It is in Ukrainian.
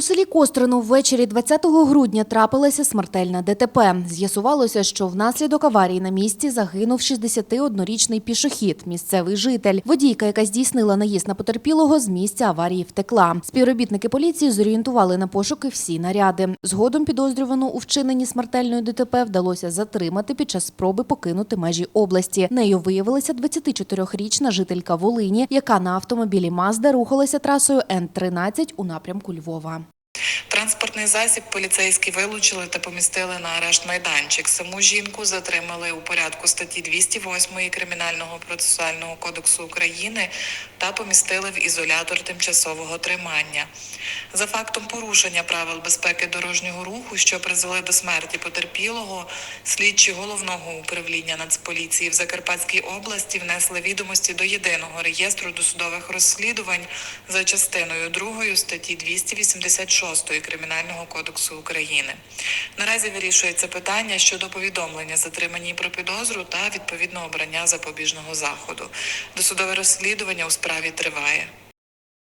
У селі Кострино ввечері 20 грудня трапилася смертельна ДТП. З'ясувалося, що внаслідок аварії на місці загинув 61-річний пішохід, місцевий житель. Водійка, яка здійснила наїзд на потерпілого, з місця аварії втекла. Співробітники поліції зорієнтували на пошуки всі наряди. Згодом підозрювану у вчиненні смертельної ДТП вдалося затримати під час спроби покинути межі області. Нею виявилася 24-річна жителька Волині, яка на автомобілі Мазда рухалася трасою Н-13 у напрямку Львова. Транспортний засіб поліцейські вилучили та помістили на арешт майданчик. Саму жінку затримали у порядку статті 208 Кримінального процесуального кодексу України та помістили в ізолятор тимчасового тримання. За фактом порушення правил безпеки дорожнього руху, що призвели до смерті потерпілого, слідчі головного управління Нацполіції в Закарпатській області внесли відомості до єдиного реєстру досудових розслідувань за частиною 2 статті 286 Кримінального кодексу України. Наразі вирішується питання щодо повідомлення затриманій про підозру та відповідно обрання запобіжного заходу. Досудове розслідування у справі триває.